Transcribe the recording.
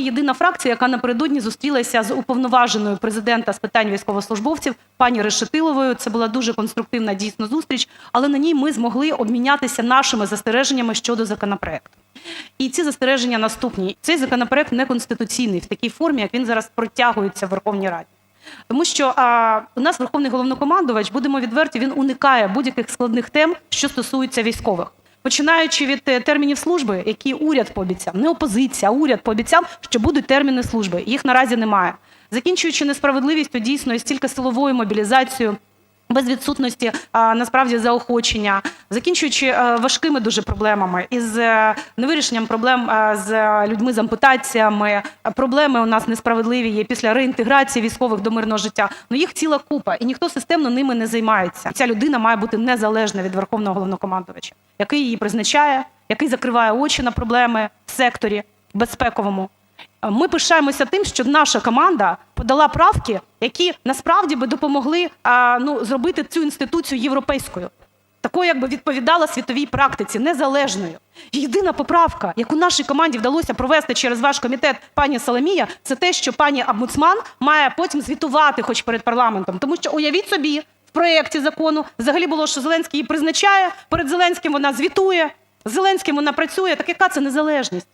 єдина фракція, яка напередодні зустрілася з уповноваженою президента з питань військовослужбовців пані Решетиловою. Це була дуже конструктивна дійсно зустріч, але на ній ми змогли обмінятися нашими застереженнями щодо законопроекту. І ці застереження наступні: цей законопроект неконституційний в такій формі, як він зараз протягується в Верховній Раді. Тому що а, у нас Верховний головнокомандувач, будемо відверті, він уникає будь-яких складних тем, що стосуються військових. Починаючи від е, термінів служби, які уряд пообіцяв, не опозиція, а уряд пообіцяв, що будуть терміни служби. Їх наразі немає. Закінчуючи несправедливістю дійсно і стільки силовою мобілізацією, без відсутності а, насправді заохочення, закінчуючи е, важкими дуже проблемами із е, невирішенням проблем е, з людьми з ампутаціями. Проблеми у нас несправедливі є після реінтеграції військових до мирного життя. Ну їх ціла купа, і ніхто системно ними не займається. Ця людина має бути незалежна від верховного головнокомандувача, який її призначає, який закриває очі на проблеми в секторі безпековому. Ми пишаємося тим, що наша команда подала правки, які насправді би допомогли ну, зробити цю інституцію європейською, такою, якби відповідала світовій практиці, незалежною. Єдина поправка, яку нашій команді вдалося провести через ваш комітет, пані Соломія, це те, що пані омбудсман має потім звітувати, хоч перед парламентом. Тому що уявіть собі, в проєкті закону взагалі було, що Зеленський її призначає, перед Зеленським вона звітує, з Зеленським вона працює. Так яка це незалежність?